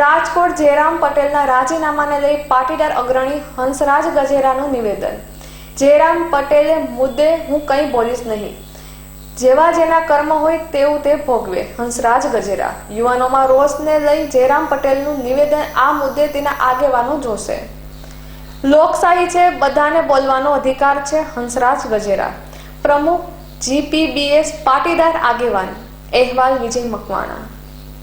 રાજકોટ જયરામ પટેલના રાજીનામાને લઈ પાટીદાર અગ્રણી હંસરાજ ગજેરાનું નિવેદન. જયરામ પટેલે મુદ્દે હું કંઈ બોલીશ નહીં. જેવા જેના કર્મ હોય તેવું તે ભોગવે હંસરાજ ગજેરા. યુવાનોમાં રોષને લઈ જયરામ પટેલનું નિવેદન આ મુદ્દે તેના આગેવાનો જોશે. લોકશાહી છે, બધાને બોલવાનો અધિકાર છે હંસરાજ ગજેરા. પ્રમુખ જીપીબીએસ પાટીદાર આગેવાન. અહેવાલ વિજય મકવાણા.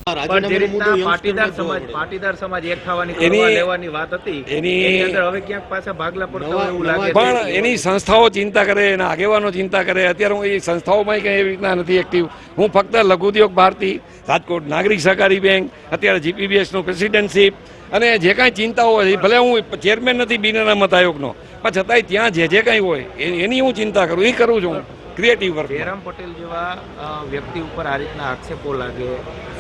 પાટીદાર સમાજ પાટીદાર પાટીદાર સમાજ એક થવાની લેવાની વાત હતી. એની- એની અંદર હવે ક્યાંક પાછા ભાગલા પડતા હોય એવું લાગે પણ એની સંસ્થાઓ ચિંતા કરે એના આગેવાનો ચિંતા કરે. અત્યારે હું એ સંસ્થાઓમાં કંઈ એવી રીતના નથી એક્ટિવ હું ફક્ત લઘુ ઉદ્યોગ ભારતી રાજકોટ નાગરિક સહકારી બેંક અત્યારે જીપીબીએસનું પ્રેસિડેન્ટશીપ અને જે કાંઈ ચિંતાઓ હોય ભલે હું ચેરમેન નથી બિન અનામત આયોગનો પણ છતાંય ત્યાં જે જે કાંઈ હોય એની હું ચિંતા કરું એ કરું છું હું. ક્રિએટિવ વર્ક જયરામ પટેલ જેવા વ્યક્તિ ઉપર આ રીતના આક્ષેપો લાગે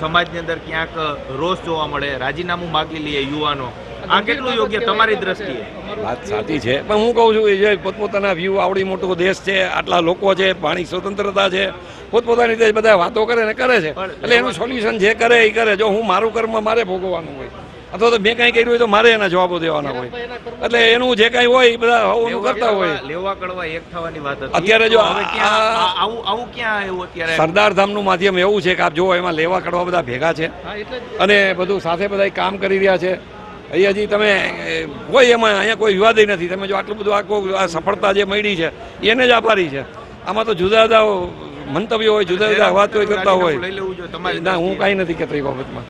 સમાજની અંદર ક્યાંક રોષ જોવા મળે રાજીનામું માગી લઈએ યુવાનો આ કેટલું યોગ્ય તમારી દ્રષ્ટિએ? વાત સાચી છે પણ હું કહું છું એ જે પોતપોતાના વ્યૂ આવડી મોટો દેશ છે આટલા લોકો છે પાણી સ્વતંત્રતા છે પોતપોતાની રીતે બધા વાતો કરે ને કરે છે. એટલે એનું સોલ્યુશન જે કરે એ કરે જો હું મારું કર્મ મારે ભોગવવાનું હોય. અથવા તો મેં કાંઈ કર્યું હોય તો મારે એના જવાબો દેવાના હોય. એટલે એનું જે કાંઈ હોય એ બધા કરતા હોય. લેવા- કડવા એક થવાની વાત હતી. અત્યારે જો આવું આવું ક્યાં આવ્યું અત્યારે? સરદાર ધામનું માધ્યમ એવું છે કે આપ જુઓ એમાં લેવા કડવા બધા ભેગા છે. અને બધું સાથે બધા કામ કરી રહ્યા છે. અહીંયા હજી તમે કોઈ એમાં અહીંયા કોઈ વિવાદ નથી. તમે જો આટલું બધું આખું આ સફળતા જે મળી છે એને જ આભારી છે. આમાં તો જુદા જુદા મંતવ્યો હોય જુદા જુદા વાત કરતા હોય. ના હું. કાંઈ નથી કહેતો એ બાબતમાં.